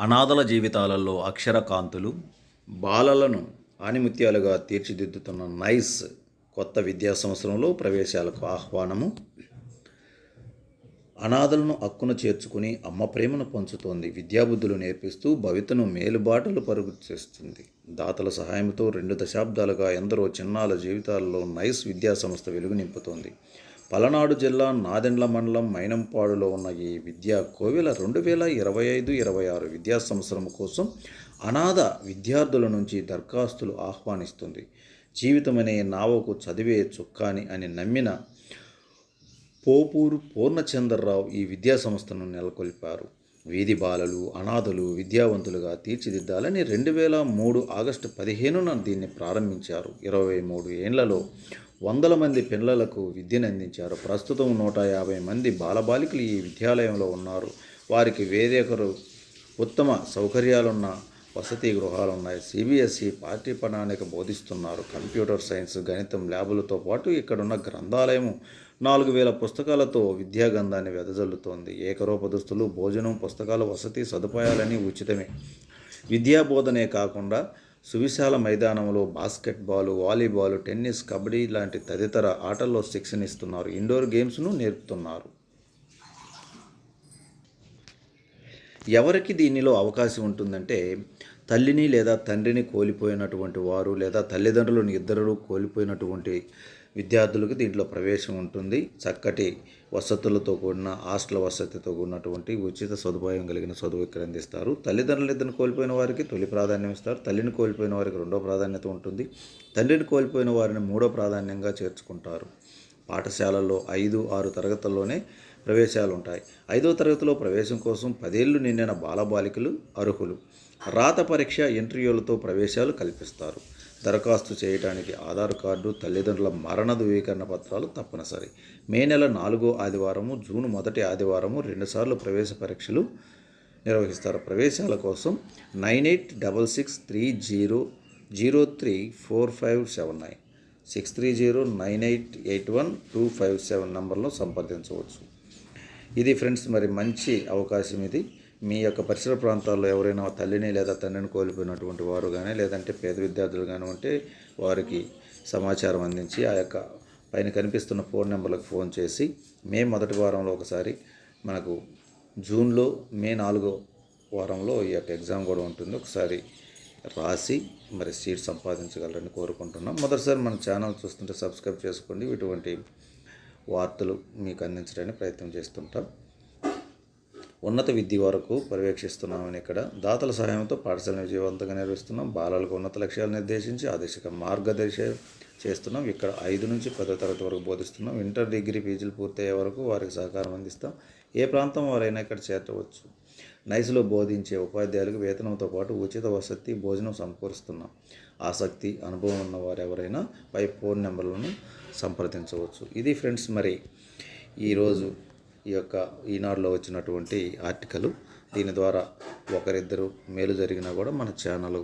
అనాథల జీవితాలలో అక్షరకాంతులు బాలలను ఆనిముత్యాలుగా తీర్చిదిద్దుతున్న నైస్ కొత్త విద్యా సంవత్సరంలో ప్రవేశాలకు ఆహ్వానము. అనాథలను అక్కున చేర్చుకుని అమ్మ ప్రేమను పంచుతోంది. విద్యాబుద్ధులు నేర్పిస్తూ భవితను మేలుబాటలు పరుగు చేస్తుంది దాతల సహాయంతో రెండు దశాబ్దాలుగా ఎందరో చిన్నాల జీవితాల్లో నైస్ విద్యా సంస్థ వెలుగు నింపుతోంది. పలనాడు జిల్లా నాదెండ్ల మండలం మైనంపాడులో ఉన్న ఈ విద్యా కోవెల రెండు వేల ఇరవై ఐదు ఇరవై ఆరు విద్యా సంవత్సరం కోసం అనాథ విద్యార్థుల నుంచి దరఖాస్తులు ఆహ్వానిస్తుంది. జీవితమనే నావకు చదివే చుక్కాని అని నమ్మిన పోపూరు పూర్ణచంద్రరావు ఈ విద్యా సంస్థను నెలకొల్పారు. వీధి బాలలు అనాథలు విద్యావంతులుగా తీర్చిదిద్దాలని రెండు వేల మూడు ఆగస్టు పదిహేనున దీన్ని ప్రారంభించారు. ఇరవై మూడు ఏండ్లలో వందల మంది పిల్లలకు విద్యను అందించారు. ప్రస్తుతం నూట యాభై మంది బాలబాలికలు ఈ విద్యాలయంలో ఉన్నారు. వారికి వేరొకరు ఉత్తమ సౌకర్యాలున్న వసతి గృహాలు ఉన్నాయి. సిబిఎస్ఈ పాఠ్య ప్రణాళిక బోధిస్తున్నారు. కంప్యూటర్ సైన్స్ గణితం ల్యాబులతో పాటు ఇక్కడున్న గ్రంథాలయము నాలుగు వేల పుస్తకాలతో విద్యాగంధాన్ని వెదజల్లుతోంది. ఏకరూప దుస్తులు భోజనం పుస్తకాలు వసతి సదుపాయాలని ఉచితమే. విద్యా బోధనే కాకుండా సువిశాల మైదానంలో బాస్కెట్బాల్ వాలీబాల్ టెన్నిస్ కబడ్డీ లాంటి తదితర ఆటల్లో శిక్షణ ఇస్తున్నారు ఇండోర్ గేమ్స్ను నేర్పుతున్నారు. ఎవరికి దీనిలో అవకాశం ఉంటుందంటే తల్లిని లేదా తండ్రిని కోల్పోయినటువంటి వారు లేదా తల్లిదండ్రులను ఇద్దరు కోల్పోయినటువంటి విద్యార్థులకు దీంట్లో ప్రవేశం ఉంటుంది. చక్కటి వసతులతో కూడిన హాస్టల్ వసతితో కూడినటువంటి ఉచిత సదుపాయం కలిగిన చదువు ఇక్కడ అందిస్తారు. తల్లిదండ్రులు ఇద్దరు కోల్పోయిన వారికి తొలి ప్రాధాన్యం ఇస్తారు. తల్లిని కోల్పోయిన వారికి రెండో ప్రాధాన్యత ఉంటుంది. తండ్రిని కోల్పోయిన వారిని మూడో ప్రాధాన్యంగా చేర్చుకుంటారు. పాఠశాలల్లో ఐదు ఆరు తరగతుల్లోనే ప్రవేశాలు ఉంటాయి. ఐదో తరగతిలో ప్రవేశం కోసం పదేళ్ళు నిండిన బాలబాలికలు అర్హులు. రాత పరీక్ష ఇంటర్వ్యూలతో ప్రవేశాలు కల్పిస్తారు. దరఖాస్తు చేయడానికి ఆధార్ కార్డు తల్లిదండ్రుల మరణ ధృవీకరణ పత్రాలు తప్పనిసరి. మే నెల నాలుగో ఆదివారము జూన్ మొదటి ఆదివారము రెండుసార్లు ప్రవేశ పరీక్షలు నిర్వహిస్తారు. ప్రవేశాల కోసం nine eight double six three zero zero three four five seven nine six three zero nine eight eight one two five seven నంబర్లో సంప్రదించవచ్చు. ఇది ఫ్రెండ్స్ మరి మంచి అవకాశం ఇది. మీ యొక్క పరిసర ప్రాంతాల్లో ఎవరైనా తల్లిని లేదా తండ్రిని కోల్పోయినటువంటి వారు కానీ లేదంటే పేద విద్యార్థులు కానీ ఉంటే వారికి సమాచారం అందించి ఆ యొక్క పైన కనిపిస్తున్న ఫోన్ నెంబర్లకు ఫోన్ చేసి మే మొదటి వారంలో ఒకసారి మనకు జూన్లో మే నాలుగో వారంలో ఈ యొక్క ఎగ్జామ్ కూడా ఉంటుంది. ఒకసారి రాసి మరి సీట్ సంపాదించగలరని కోరుకుంటున్నాం. మొదటిసారి మన ఛానల్ చూస్తుంటే సబ్స్క్రైబ్ చేసుకోండి. ఇటువంటి వార్తలు మీకు అందించడానికి ప్రయత్నం చేస్తుంటాం. ఉన్నత విద్య వరకు పర్యవేక్షిస్తున్నామని ఇక్కడ దాతల సహాయంతో పాఠశాలను విజయవంతంగా నిర్వహిస్తున్నాం. బాలలకు ఉన్నత లక్ష్యాలు నిర్దేశించి ఆ దిశగా మార్గదర్శ చేస్తున్నాం. ఇక్కడ ఐదు నుంచి పదో తరగతి వరకు బోధిస్తున్నాం. ఇంటర్ డిగ్రీ పీజీలు పూర్తయ్యే వరకు వారికి సహకారం అందిస్తాం. ఏ ప్రాంతం వారైనా ఇక్కడ చేర్చవచ్చు నైస్లో బోధించే ఉపాధ్యాయులకు వేతనంతో పాటు ఉచిత వసతి భోజనం సమకూరుస్తున్నాం. ఆసక్తి అనుభవం ఉన్న వారు ఎవరైనా పై ఫోన్ నెంబర్లను సంప్రదించవచ్చు. ఇది ఫ్రెండ్స్ మరి ఈరోజు ఈ యొక్క ఈనాడులో వచ్చినటువంటి ఆర్టికల్ దీని ద్వారా ఒకరిద్దరు మేలు జరిగినా కూడా మన ఛానల్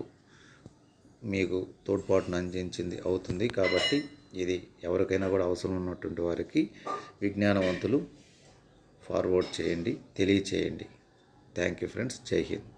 మీకు తోడ్పాటును అందించింది అవుతుంది. కాబట్టి ఇది ఎవరికైనా కూడా అవసరం ఉన్నటువంటి వారికి విజ్ఞానవంతులు ఫార్వర్డ్ చేయండి తెలియచేయండి. Thank you friends. Jai Hind.